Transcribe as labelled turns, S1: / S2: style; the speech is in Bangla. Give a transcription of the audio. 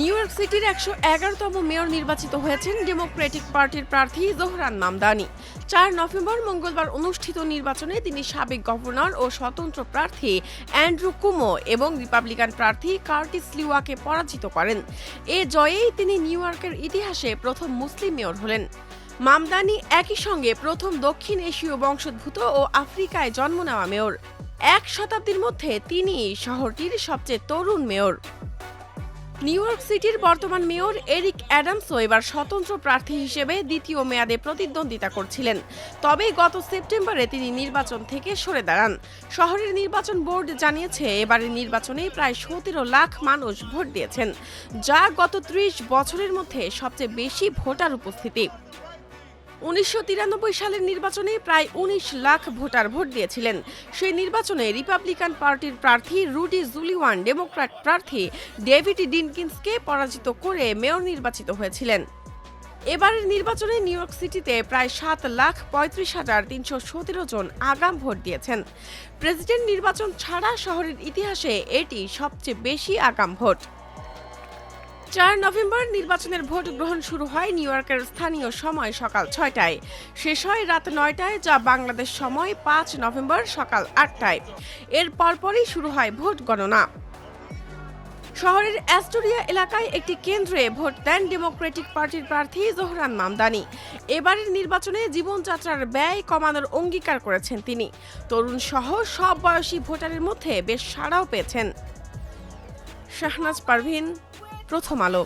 S1: নিউ ইয়র্ক সিটির একশো এগারোতম মেয়র নির্বাচিত হয়েছেন ডেমোক্রেটিক পার্টির প্রার্থী জোহরান মামদানি। চার নভেম্বর মঙ্গলবার অনুষ্ঠিত নির্বাচনে তিনি সাবেক গভর্নর ও স্বতন্ত্র প্রার্থী অ্যান্ড্রু কুমো এবং রিপাবলিকান প্রার্থী কার্টিস লিওয়াকে পরাজিত করেন। এ জয়েই তিনি নিউ ইয়র্কের ইতিহাসে প্রথম মুসলিম মেয়র হলেন। মামদানি একই সঙ্গে প্রথম দক্ষিণ এশীয় বংশোদ্ভূত ও আফ্রিকায় জন্ম নেওয়া মেয়র। এক শতাব্দীর মধ্যে তিনি শহরটির সবচেয়ে তরুণ মেয়র। নিউ ইয়র্ক সিটির বর্তমান মেয়র এরিক অ্যাডামসও এবার স্বতন্ত্র প্রার্থী হিসেবে দ্বিতীয় মেয়াদে প্রতিদ্বন্দ্বিতা করছিলেন। তবে গত সেপ্টেম্বরে তিনি নির্বাচন থেকে সরে দাঁড়ান। শহরের নির্বাচন বোর্ড জানিয়েছে, এবারের নির্বাচনে প্রায় সতেরো লাখ মানুষ ভোট দিয়েছেন, যা গত ত্রিশ বছরের মধ্যে সবচেয়ে বেশি ভোটার উপস্থিতি। উনিশশো তিরানব্বই সালের নির্বাচনে প্রায় উনিশ লাখ ভোটার ভোট দিয়েছিলেন। সেই নির্বাচনে রিপাবলিকান পার্টির প্রার্থী রুডি জুলিওয়ান ডেমোক্র্যাট প্রার্থী ডেভিড ডিনকিন্সকে পরাজিত করে মেয়র নির্বাচিত হয়েছিলেন। এবারের নির্বাচনে নিউ ইয়র্ক সিটিতে প্রায় সাত লাখ পঁয়ত্রিশ হাজার তিনশো সতেরো জন আগাম ভোট দিয়েছেন। প্রেসিডেন্ট নির্বাচন ছাড়া শহরের ইতিহাসে এটি সবচেয়ে বেশি আগাম ভোট। চার নভেম্বর নির্বাচনের ভোট গ্রহণ শুরু হয় নিউ ইয়র্কের স্থানীয় সময় সকাল ছয়টায়। শেষ হয় রাত নয়টায়, যা বাংলাদেশ সময় পাঁচ নভেম্বর সকাল আটটায়। এর পরপরই শুরু হয় ভোট গণনা। শহরের অ্যাস্টোরিয়া এলাকায় একটি কেন্দ্রে ভোট দেন ডেমোক্রেটিক পার্টির প্রার্থী জোহরান মামদানি। এবারের নির্বাচনে জীবনযাত্রার ব্যয় কমানোর অঙ্গীকার করেছেন তিনি। তরুণ সহ সব বয়সী ভোটারের মধ্যে বেশ সাড়াও পেয়েছেন। শাহনাজ পারভিন প্রথম আলো।